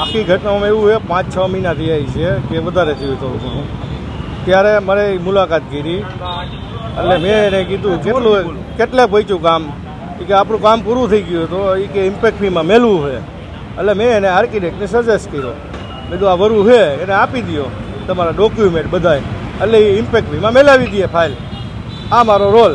આખી ઘટનામાં એવું છે પાંચ છ મહિના થઈ છે કે વધારે થયું થોડું ઘણું ત્યારે મારે મુલાકાત કરી. એટલે મેં એને કીધું કેટલું કેટલે પહોંચ્યું કામ? એ કે આપણું કામ પૂરું થઈ ગયું હતું એ કે ઇમ્પેક્ટ ફીમાં મેલવું છે. એટલે મેં એને આર્કિટેક્ટને સજેસ્ટ કર્યો. મેં કીધું આ વરવું છે એને આપી દો તમારા ડોક્યુમેન્ટ બધાય. એટલે એ ઇમ્પેક્ટ ફીમાં મેલાવી દઈએ ફાઇલ આ મારો રોલ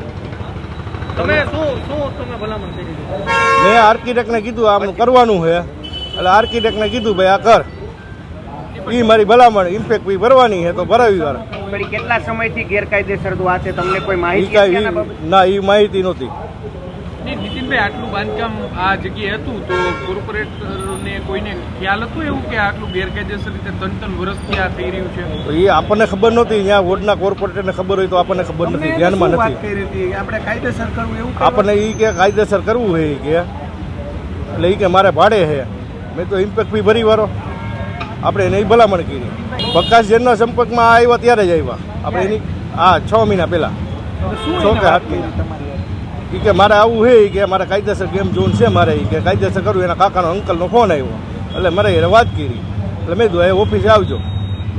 તમે શું શું તમે ભલામણ કરી મેં આર્કિટેક્ટને કીધું આમનું કરવાનું છે. એટલે આર્કિટેક્ટને કીધું ભાઈ આ કર. એ મારી ભલામણ ઇમ્પેક્ટ બી ભરવાની છે તો ભરાવી વાર. કેટલા સમયથી ગેરકાયદેસર આ છે તમને કોઈ માહિતી? ના એ માહિતી નહોતી. નહીં નીતિનભાઈ આટલું બાંધકામ આ જગ્યાએ હતું તો કોર્પોરેટરને કોઈને ખ્યાલ હતું એવું કે આટલું ગેરકાયદેસર રીતે ત્રણ ત્રણ વર્ષથી આ થઈ રહ્યું છે? એ આપણને ખબર નહોતી. અહીંયા વોર્ડના કોર્પોરેટરને ખબર હોય તો આપણને ખબર નથી ધ્યાનમાં નથી. આપણે કાયદેસર કરવું એવું આપણને એ કે કાયદેસર કરવું હોય કે. એટલે એ કે મારે ભાડે છે મેં તો ઇમ્પેક્ટ બી ભરી વારો આપણે એને ભલામણ કરી. પ્રકાશ જેનના સંપર્કમાં આવ્યા ત્યારે જ આવ્યા. આપણે એની હા છ મહિના પહેલાં. છ કે સાત મહિના. એ કે મારે આવું છે કે મારે કાયદેસર ગેમ ઝોન છે મારે કે કાયદેસર કરવું એના કાકાનો અંકલનો ફોન આવ્યો. એટલે મારે એને વાત કરી. એટલે મેં કીધું એ ઓફિસે આવજો.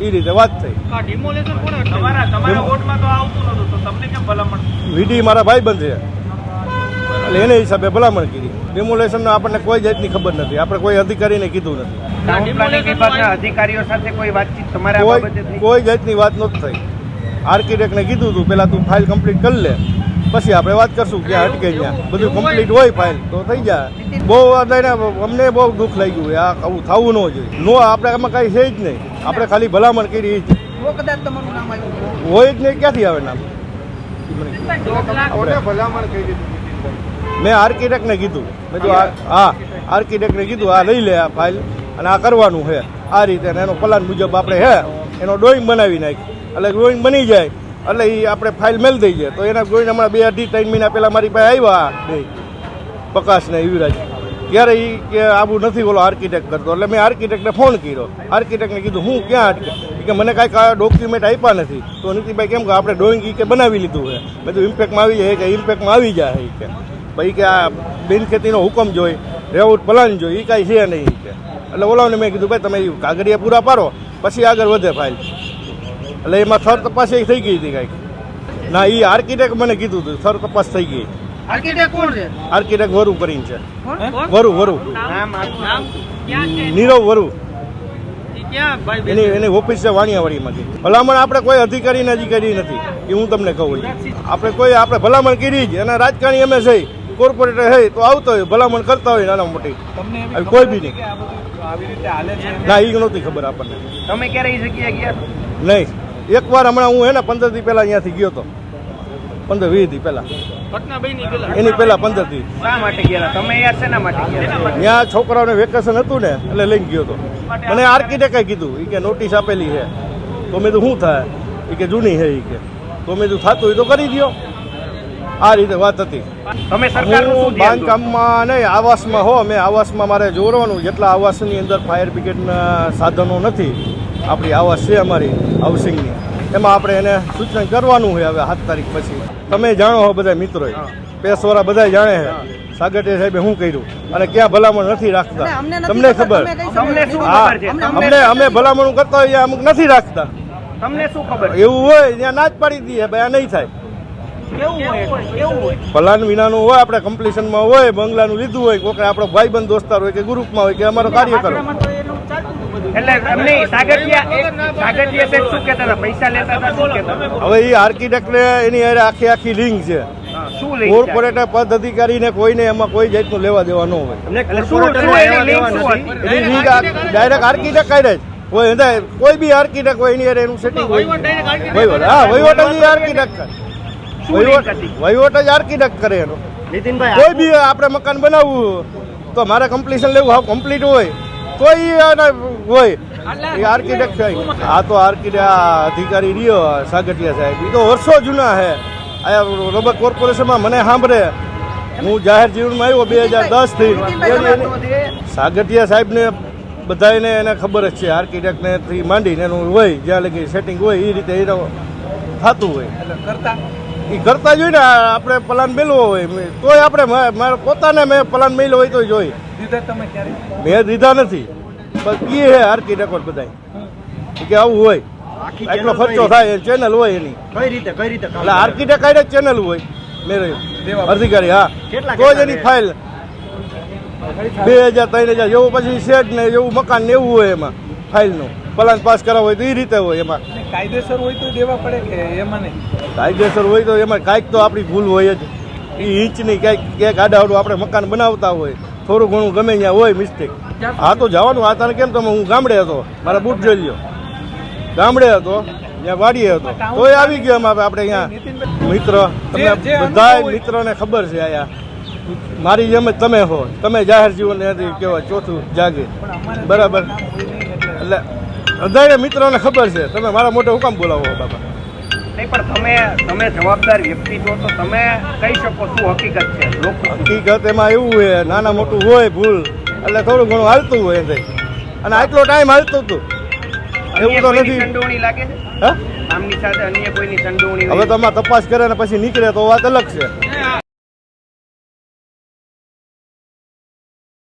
એ રીતે વાત થઈ. આ ડિમોલેશન કોણે તમારા તમારા વોટમાં તો આવતું નતું તો તમને કેમ ભલામણ? વીડી મારા ભાઈબંધ છે એટલે એને હિસાબે ભલામણ કરી. ડેમોલેશનનો આપણને કોઈ જાતની ખબર નથી. આપણે કોઈ અધિકારીને કીધું નથી. કોઈ જાતની વાત નથી થઈ. આર્કિટેક્ટને કીધું હતું પહેલાં તું ફાઇલ કમ્પ્લીટ કરી લે. પછી આપણે વાત કરશું કે અટકે ત્યાં બધું કમ્પ્લીટ હોય. ફાઇલ તો થઈ જાય. બહુ લઈને અમને બહુ દુઃખ લાગ્યું ગયું આ આવું થવું ન જોઈએ. નો આપણે એમાં કાંઈ છે જ નહીં. આપણે ખાલી ભલામણ કરી જ. કદાચ તમારું નામ આવ્યું હોય. જ નહીં ક્યાંથી આવે નામ? મેં આર્કિટેક્ટને કીધું. મેં હા આર્કિટેક્ટને કીધું આ લઈ લે આ ફાઇલ અને આ કરવાનું છે. આ રીતે એનો પ્લાન મુજબ આપણે હે એનો ડ્રોઈંગ બનાવી નાખી. એટલે ડ્રોઈંગ બની જાય. એટલે એ આપણે ફાઇલ મેલ દઈ જાય તો એના જોઈને હમણાં બે અઢી, ત્રણ મહિના પહેલાં મારી પાસે આવ્યા બે પ્રકાશને યુવરાજ ત્યારે એ કે આવું નથી બોલો આર્કિટેક્ટ કરતો. એટલે મેં આર્કિટેક્ટને ફોન કર્યો. આર્કિટેક્ટને કીધું, હું ક્યાં અટકે કે, મને કાંઈ ડોક્યુમેન્ટ આપ્યા નથી. તો નીતિભાઈ કેમ કે આપણે ડ્રોઈંગ કે બનાવી લીધું છે. મેં તો ઇમ્પેક્ટમાં આવી જાય. કે ઇમ્પેક્ટમાં આવી જાય. કે, ભાઈ કે આ બિનખેતીનો હુકમ જોઈ રેવટ પ્લાન જોઈ એ કાંઈ છે નહીં. કે, એટલે ઓલાને મેં કીધું, ભાઈ તમે કાગળિયા પૂરા પાડો, પછી આગળ વધે ફાઇલ એટલે એમાં થર તપાસ એ થઈ ગઈ હતી કાંઈક. ના એ આર્કિટેક્ટ મને કીધું હતું થર તપાસ થઈ ગઈ. આર્કિટેક્ટ કોણ છે? આર્કિટેક્ટ વરુ કરીને છે. વરુ વરુ. નીરવ વરુ. ઈ ક્યાં ભાઈ એની એની ઓફિસ છે વાણિયાવાડીમાંથી. ભલામણ આપણે કોઈ અધિકારીને હજી કરી નથી એ હું તમને કહું. આપણે કોઈ આપણે ભલામણ કરી જ અને રાજકારણી અમે છે કોર્પોરેટર છે તો આવતો હોય ભલામણ કરતા હોય નાના મોટી. કોઈ બી નહીં. ના એ નહોતી ખબર આપણને. તમે ક્યારે જગ્યાએ ગયા? નહીં. એકવાર હમણાં હું હે ને પંદર દી પહેલા અહીંયાથી ગયો હતો પંદર વીસ દી પહેલા. પેલા એની પહેલાં પંદર દી. શા માટે ગયા તમે યાર શેના માટે ગયા ત્યાં છોકરાઓને વેકેશન હતું ને એટલે લઈને ગયો હતો મને આર્કિટેક્ટે કીધું એ કે નોટિસ આપેલી છે. તો મેં તો શું થાય? એ કે જૂની છે એ કે. તો મેં તો થતું હોય તો કરી દો આ રીતે વાત હતી. તમે સરકારનું હું? બાંધકામમાં નહીં આવાસમાં હો. મેં આવાસમાં મારે જોડવાનું જેટલા આવાસની અંદર ફાયર બ્રિગેડના સાધનો નથી આપણી આવાસ છે અમારી હાઉસિંગની. એમાં આપણે એને સૂચન કરવાનું હોય હવે સાત તારીખ પછી. તમે જાણો હો બધા મિત્રોએ. પેસવાળા બધા જાણે છે. સાગઠિયા સાહેબે શું કર્યું? અને ક્યાં ભલામણ નથી રાખતા? તમને ખબર, હા અમને- અમે ભલામણ કરતા હોઈએ અમુક નથી રાખતા. તમને શું ખબર એવું હોય ત્યાં ના જ પાડી દઈએ ભાઈ આ નહીં થાય. કેવું હોય? કેવું હોય? પલાન વિનાનું હોય આપણે કમ્પ્લીશનમાં હોય બંગલાનું લીધું હોય કોઈ આપણો ભાઈબંધ દોસ્તાર હોય કે ગ્રુપમાં હોય કે અમારો કાર્યકર હોય. એટલે એમને સાગઠિયા એક સાગઠિયા સાહેબ શું કહેતા હતા? પૈસા લેતા હતા શું કહેતા હવે એ આર્કિટેક્ટને એની હારે આખી આખી લિંક છે. કોર્પોરેટર પદ અધિકારીને કોઈને એમાં કોઈ જાતનું લેવા દેવા ન હોય. ડાયરેક્ટ આર્કિટેક્ટ કરે જ. હોય કોઈ બી આર્કિટેક્ટ હોય એની અરે એનું સેટિંગ હોય. વહીવટ હા વહીવટ જ આર્કિટેક્ટ કરે. વહીવટ જ આર્કિટેક્ટ કરે એનો. કોઈ બી આપણે મકાન બનાવવું તો મારે કમ્પ્લીશન લેવું હા કમ્પ્લીટ હોય. તોય ઈ આને હોય. એ આર્કિટેક્ટ છે. આ તો આર્કિટેક્ટ અધિકારી રહ્યો સાગઠિયા સાહેબ. એ તો વર્ષો જૂના છે આ રબર કોર્પોરેશનમાં મને સાંભળે. હું જાહેર જીવનમાં આવ્યો બે હજાર દસથી. સાગઠિયા સાહેબને બધાને એને ખબર જ છે. આર્કિટેક્ટને માંડીને એનું હોય જ્યાં લગી સેટિંગ હોય એ રીતે એ થતું હોય. કરતા. એ કરતા જોઈ ને આપણે પ્લાન મેળવો હોય. તોય આપણે મારે પોતાને મેં પ્લાન મેલ્યો હોય તો જોઈ. મેં દીધા નથી. બસ એ હે આર્કિટેક્ટ બધા કે આવું હોય. એટલો ખર્ચો થાય ચેનલ હોય એની. કઈ રીતે કઈ રીતે એટલે આર્કિટેક્ટ ચેનલ હોય. મેરે અધિકારી હા. તો જ એની ફાઇલ બે હજાર ત્રણ હજાર જેવું પછી શેડ ને એવું મકાન ને એવું હોય એમાં ફાઇલનું પ્લાન પાસ કરાવવું હોય તો એ રીતે હોય એમાં. કાયદેસર હોય તો દેવા પડે કે એમાં નહીં? કાયદેસર હોય તો એમાં કાંઈક તો આપણી ભૂલ હોય જ. એ ઇંચની ક્યાંક ક્યાંક આડાવડું આપણે મકાન બનાવતા હોય. થોડું ઘણું ગમે ત્યાં હોય મિસ્ટેક હા તો જવાનું. આ તને કેમ તમે? હું ગામડે હતો. મારા બૂટ જોઈ લ્યો. ગામડે હતો. ત્યાં વાડીએ હતો. તોય આવી ગયો એમાં આપણે અહીંયા. મિત્ર અનુભવ બધા. મિત્રોને ખબર છે આયા. મારી જેમ જ તમે હો. તમે જાહેર જીવન કહેવાય ચોથું જાગે. બરાબર. એટલે બધાને મિત્રોને ખબર છે. તમે મારા મોટે હુકામ બોલાવો બાબા નહીં પણ તમે તમે જવાબદાર વ્યક્તિ છો તો તમે કહી શકો શું હકીકત છે. હકીકત એમાં એવું હોય નાના મોટું હોય ભૂલ એટલે થોડું ઘણું હાલતું હોય એથી અને આટલો ટાઈમ હાલતું હતું. એવું તો નથી. સંડોવણી લાગે છે? હા? આમની સાથે અન્ય કોઈની સંડોવણી હવે તો આમાં તપાસ કરે ને પછી નીકળે તો વાત અલગ છે.